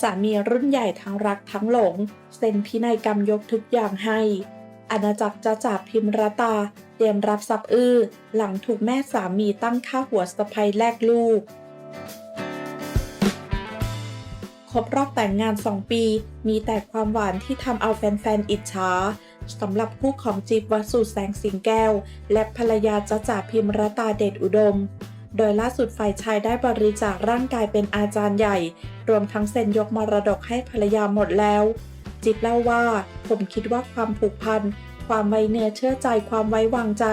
สามีรุ่นใหญ่ทั้งรักทั้งหลง เซ็นพินัยกรรมยกทุกอย่างให้ อาณาจักรจะจ่าพิมรตา เตรียมรับสับอื้อ หลังถูกแม่สามีตั้งค่าหัวสะพายแลกลูก รบรอบแต่งงาน 2 ปี มีแต่ความหวานที่ทำเอาแฟนๆ อิจฉาสำหรับคู่ของจิ๊บวัสุแสงสิงแก้ว และภรรยาจ้าจ่าพิมรตาเดชอุดม โดยล่าสุดฝ่ายชายได้บริจาคร่างกายเป็นอาจารย์ใหญ่ รวมทั้งเซ็นยกมรดกให้ภรรยาหมดแล้ว จิ๊บเล่าว่า ผมคิดว่าความผูกพัน ความไว้เนื้อเชื่อใจความไว้วางใจ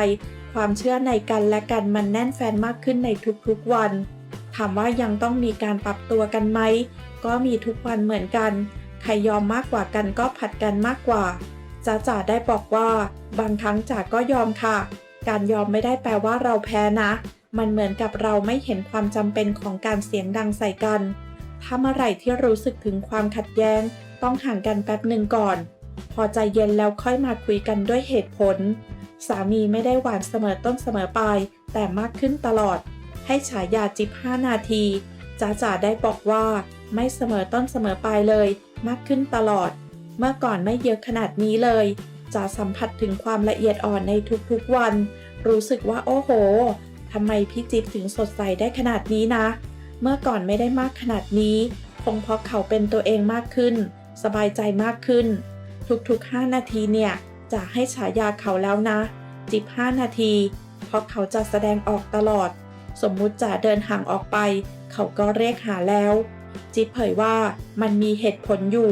ความเชื่อในกันและกันมันแน่นแฟนมากขึ้นในทุกๆวัน ถามว่ายังต้องมีการปรับตัวกันไหม ก็มีทุกวันเหมือนกัน ใครยอมมากกว่ากันก็ผัดกันมากกว่าจ๋าจ๋าได้บอกว่า บางครั้งจ๋าก็ยอมค่ะ การยอมไม่ได้แปลว่าเราแพ้นะ มันเหมือนกับเราไม่เห็นความจำเป็นของการเสียงดังใส่กัน ถ้าเมื่อไหร่ที่รู้สึกถึงความขัดแย้ง ต้องห่างกันแป๊บหนึ่งก่อน พอใจเย็นแล้วค่อยมาคุยกันด้วยเหตุผล สามีไม่ได้หวานเสมอต้นเสมอปลายแต่มากขึ้นตลอด ให้ฉายาจิบ 5 นาทีจ๋าจ๋าได้บอกว่าไม่เสมอต้นเสมอปลายเลย มากขึ้นตลอด เมื่อก่อนไม่เยอะขนาดนี้เลยจ๋าสัมผัสถึงความละเอียดอ่อนในทุกๆวัน รู้สึกว่าโอ้โหทำไมพี่จิ๊บถึงสดใสได้ขนาดนี้นะ เมื่อก่อนไม่ได้มากขนาดนี้ คงเพราะเขาเป็นตัวเองมากขึ้น สบายใจมากขึ้น ทุกๆ 5 นาทีเนี่ยจะให้ฉายาเขาแล้วนะ จิบ 5 นาที เพราะเขาจะแสดงออกตลอด สมมุติจะเดินห่างออกไป เขาก็เรียกหาแล้ว จิ๊บเผยว่ามันมีเหตุผลอยู่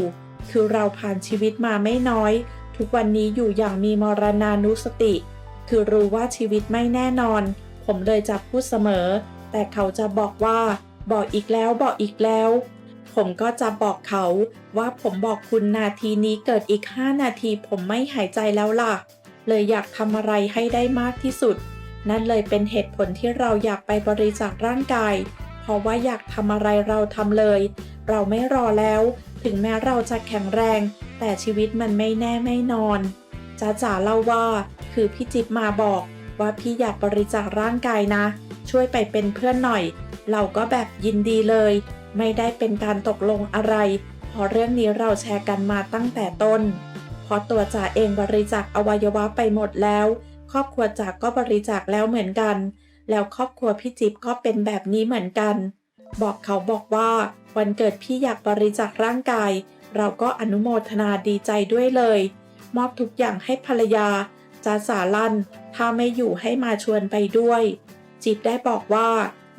คือเราผ่านชีวิตมาไม่น้อย ทุกวันนี้อยู่อย่างมีมรณานุสติ คือรู้ว่าชีวิตไม่แน่นอน ผมเลยจะพูดเสมอ แต่เขาจะบอกว่า บอกอีกแล้วบอกอีกแล้ว ผมก็จะบอกเขาว่าผมบอกคุณนาทีนี้เกิดอีก 5 นาทีผมไม่หายใจแล้วล่ะ เลยอยากทำอะไรให้ได้มากที่สุด นั่นเลยเป็นเหตุผลที่เราอยากไปบริจาคร่างกาย เพราะว่าอยากทำอะไรเราทำเลย เราไม่รอแล้ว ถึงแม้เราจะแข็งแรง แต่ชีวิตมันไม่แน่ไม่นอนจ้าจ๋าเล่าว่า คือพี่จิ๊บมาบอกว่าพี่อยากบริจาคร่างกายนะ ช่วยไปเป็นเพื่อนหน่อย เราก็แบบยินดีเลย ไม่ได้เป็นการตกลงอะไร เพราะเรื่องนี้เราแชร์กันมาตั้งแต่ต้น เพราะตัวจ๋าเองบริจาคอวัยวะไปหมดแล้ว ครอบครัวจาก็บริจาคแล้วเหมือนกัน แล้วครอบครัวพี่จิ๊บก็เป็นแบบนี้เหมือนกัน บอกเขาบอกว่าวันเกิดพี่อยากบริจาคร่างกาย เราก็อนุโมทนาดีใจด้วยเลย มอบทุกอย่างให้ภรรยาจ้าสาลันถ้าไม่อยู่ให้มาชวนไปด้วย จิตได้บอกว่า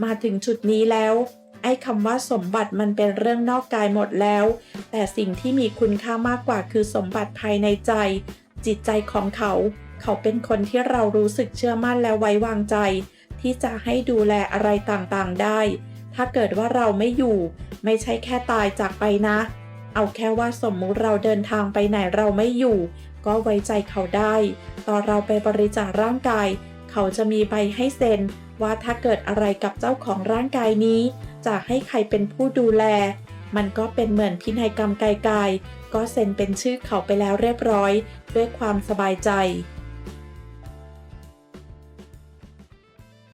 มาถึงจุดนี้แล้ว ไอ้คำว่าสมบัติมันเป็นเรื่องนอกกายหมดแล้ว แต่สิ่งที่มีคุณค่ามากกว่าคือสมบัติภายในใจ จิตใจของเขา เขาเป็นคนที่เรารู้สึกเชื่อมั่นและไว้วางใจ ที่จะให้ดูแลอะไรต่างๆได้ ถ้าเกิดว่าเราไม่อยู่ ไม่ใช่แค่ตายจากไปนะ เอาแค่ว่าสมมุติเราเดินทางไปไหนเราไม่อยู่ ก็ไว้ใจเขาได้ ตอนเราไปบริจาคร่างกาย เขาจะมีใบให้เซ็น ว่าถ้าเกิดอะไรกับเจ้าของร่างกายนี้ จะให้ใครเป็นผู้ดูแล มันก็เป็นเหมือนพินัยกรรมไกลๆก็เซ็นเป็นชื่อเขาไปแล้วเรียบร้อย ด้วยความสบายใจ